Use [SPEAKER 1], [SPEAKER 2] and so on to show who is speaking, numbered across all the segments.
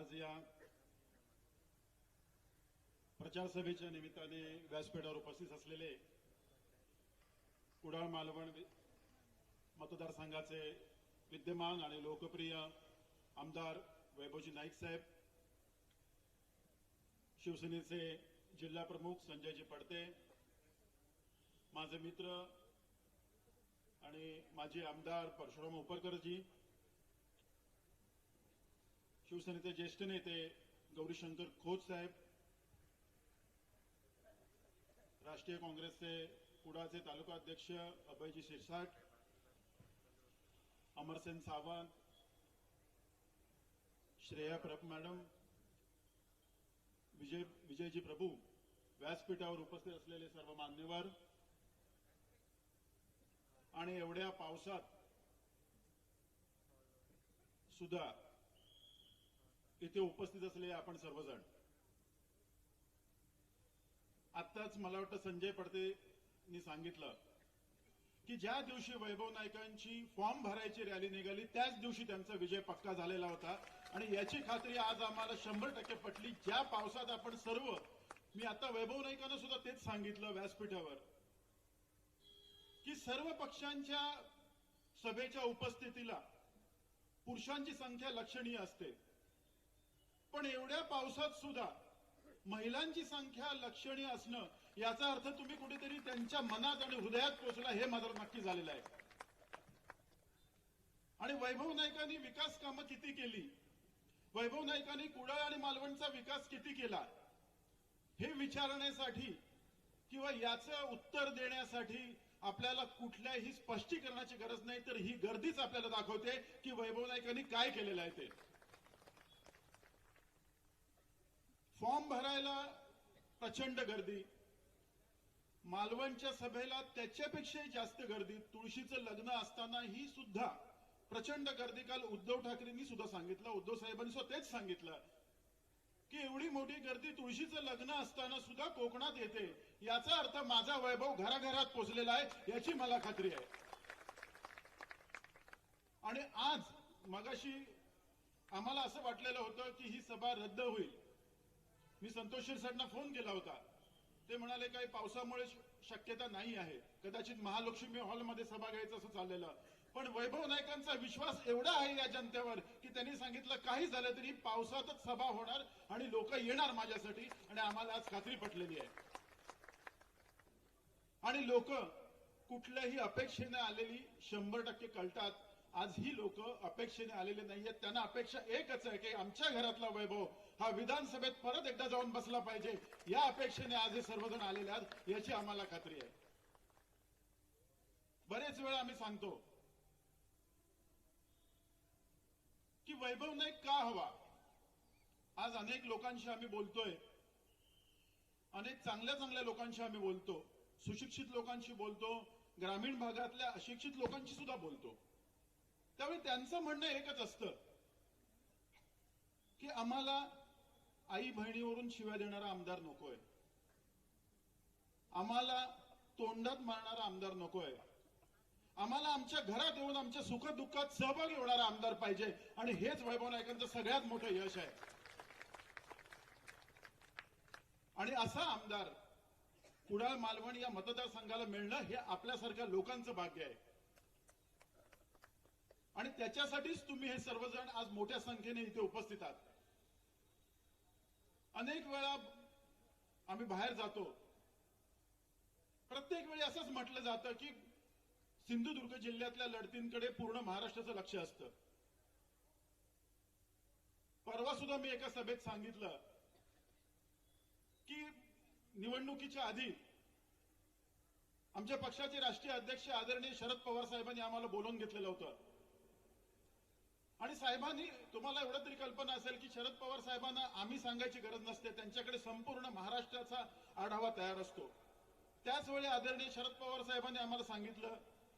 [SPEAKER 1] आज या प्रचार सभेच्या निमित्ताने व्यासपीठावर उपस्थित असलेले कुडाळ मालवण मतदारसंघाचे विद्यमान आणि लोकप्रिय आमदार वैभवजी नाईक साहेब शिवसेनेचे जिल्हा प्रमुख संजयजी पडते माझे मित्र आणि माजी आमदार परशुराम उपरकरजी शिवसेनेचे ज्येष्ठ नेते गौरीशंकर खोत साहेब राष्ट्रीय काँग्रेसचे कुडाचे तालुका अध्यक्ष अभयजी शिरसाट अमरसेन सावंत श्रेया प्रभ मॅडम विजय विजयजी प्रभू व्यासपीठावर उपस्थित असलेले सर्व मान्यवर आणि एवढ्या पावसात सुद्धा इथे उपस्थित असलेले आपण सर्वजण. आत्ताच मला वाटतं संजय पडतेनी सांगितलं की ज्या दिवशी वैभव नायकांची फॉर्म भरायची रॅली निघाली त्याच दिवशी त्यांचा विजय पक्का झालेला होता. आणि याची खात्री आज आम्हाला शंभर टक्के पटली. ज्या पावसात आपण सर्व मी आता वैभव नायकांना सुद्धा तेच सांगितलं व्यासपीठावर की सर्व पक्षांच्या सभेच्या उपस्थितीला पुरुषांची संख्या लक्षणीय असते. पण एवढ्या पावसात सुद्धा महिलांची संख्या लक्षणीय असणं याचा अर्थ तुम्ही कुठेतरी त्यांच्या मनात आणि हृदयात पोचला हे मात्र नक्की झालेलं आहे. आणि वैभव नाईकांनी विकास कामं किती केली? वैभव नाईकांनी कुडाळ आणि मालवणचा विकास किती केला? हे विचारण्यासाठी किंवा याचं उत्तर देण्यासाठी आपल्याला कुठल्याही स्पष्टीकरणाची गरज नाही तर ही गर्दीच आपल्याला दाखवते की वैभव नाईकांनी काय केलेलं आहे ते. फॉर्म भरायला प्रचंड गर्दी. मालवणच्या सभेला त्याच्यापेक्षाही जास्त गर्दी. तुळशीचं लग्न असताना ही सुद्धा प्रचंड गर्दी. काल उद्धव ठाकरेंनी सुद्धा सांगितलं उद्धव साहेबांनी स्वतःच तेच सांगितलं की एवढी मोठी गर्दी तुळशीचं लग्न असताना सुद्धा कोकणात येते. याचा अर्थ माझा वैभव घराघरात पोचलेला आहे याची मला खात्री आहे. आणि आज मगाशी आम्हाला असं वाटलेलं होतं की ही सभा रद्द होईल. मी संतोष शिरसाटना फोन केला होता. ते म्हणाले काही पावसामुळे शक्यता नाही आहे. कदाचित महालक्ष्मी हॉलमध्ये सभा घ्यायचं असं चाललेलं. पण वैभव नायकांचा विश्वास एवढा आहे या जनतेवर की त्यांनी सांगितलं काही झालं तरी पावसातच सभा होणार आणि लोक येणार माझ्यासाठी आणि आम्हाला आज खात्री पटलेली आहे. आणि लोक कुठल्याही अपेक्षेने आलेली शंभर टक्के कळतात. आज ही लोक अपेक्षेने आलेले नाहीयेत. त्यांना अपेक्षा एकच आहे की आमच्या घरातला वैभव हा विधानसभेत परत एकदा जाऊन बसला पाहिजे. या अपेक्षेने आज हे सर्वजण आलेले आहेत. याची आम्हाला खात्री आहे. बरेच वेळा आम्ही सांगतो की वैभव नाईक का हवा? आज अनेक लोकांशी आम्ही बोलतोय. अनेक चांगल्या चांगल्या लोकांशी आम्ही बोलतो. सुशिक्षित लोकांशी बोलतो. ग्रामीण भागातल्या अशिक्षित लोकांशी सुद्धा बोलतो. त्यावेळी त्यांचं म्हणणं एकच असतं की आम्हाला आई बहिणीवरून शिव्या देणारा आमदार नकोय. आम्हाला तोंडात मारणारा आमदार नकोय. आम्हाला आमच्या घरात येऊन आमच्या सुखदुःखात सहभागी होणारा आमदार पाहिजे. आणि हेच वैभव नायकांचं सगळ्यात मोठं यश आहे. आणि असा आमदार कुडाळ मालवण या मतदारसंघाला मिळणं हे आपल्यासारख्या लोकांचं भाग्य आहे. आणि त्याच्यासाठीच तुम्ही हे सर्वजण आज मोठ्या संख्येने इथे उपस्थित आहात. अनेक वेळा आम्ही बाहेर जातो. प्रत्येक वेळी असंच म्हटलं जातं की सिंधुदुर्ग जिल्ह्यातल्या लढतींकडे पूर्ण महाराष्ट्राचं लक्ष असतं. परवा सुद्धा मी एका सभेत सांगितलं की निवडणुकीच्या आधी आमच्या पक्षाचे राष्ट्रीय अध्यक्ष आदरणीय शरद पवार साहेबांनी आम्हाला बोलवून घेतलेलं होतं. आणि साहेबांनी तुम्हाला एवढं तरी कल्पना असेल की शरद पवार साहेबांना आम्ही सांगायची गरज नसते त्यांच्याकडे संपूर्ण महाराष्ट्राचा आढावा तयार असतो. त्याच वेळी आदरणीय शरद पवार साहेबांनी आम्हाला सांगितलं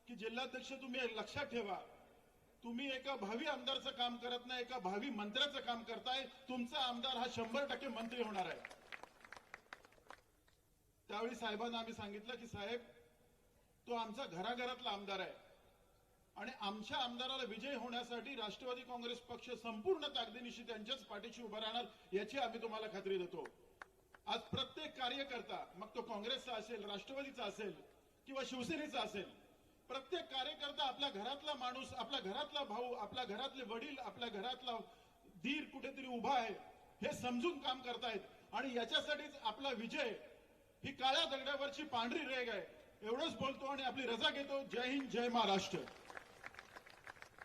[SPEAKER 1] की जिल्हाध्यक्ष तुम्ही लक्षात ठेवा. तुम्ही एका भावी आमदारचं काम करत नाही एका भावी मंत्र्याचं काम करताय. तुमचा आमदार हा शंभर टक्के मंत्री होणार आहे. त्यावेळी साहेबांना आम्ही सांगितलं की साहेब तो आमचा घराघरातला आमदार आहे. आणि आमच्या आमदाराला विजय होण्यासाठी राष्ट्रवादी काँग्रेस पक्ष संपूर्ण ताकदीनिशी त्यांच्याच पाठीशी उभा राहणार याची आम्ही तुम्हाला खात्री देतो. आज प्रत्येक कार्यकर्ता मग तो काँग्रेसचा असेल राष्ट्रवादीचा असेल किंवा शिवसेनेचा असेल प्रत्येक कार्यकर्ता आपल्या घरातला माणूस आपल्या घरातला भाऊ आपल्या घरातले वडील आपल्या घरातला धीर कुठेतरी उभा आहे हे समजून काम करतायत. आणि याच्यासाठीच आपला विजय ही काळ्या दगडावरची पांढरी रेग आहे. एवढंच बोलतो आणि आपली रजा घेतो. जय हिंद जय महाराष्ट्र.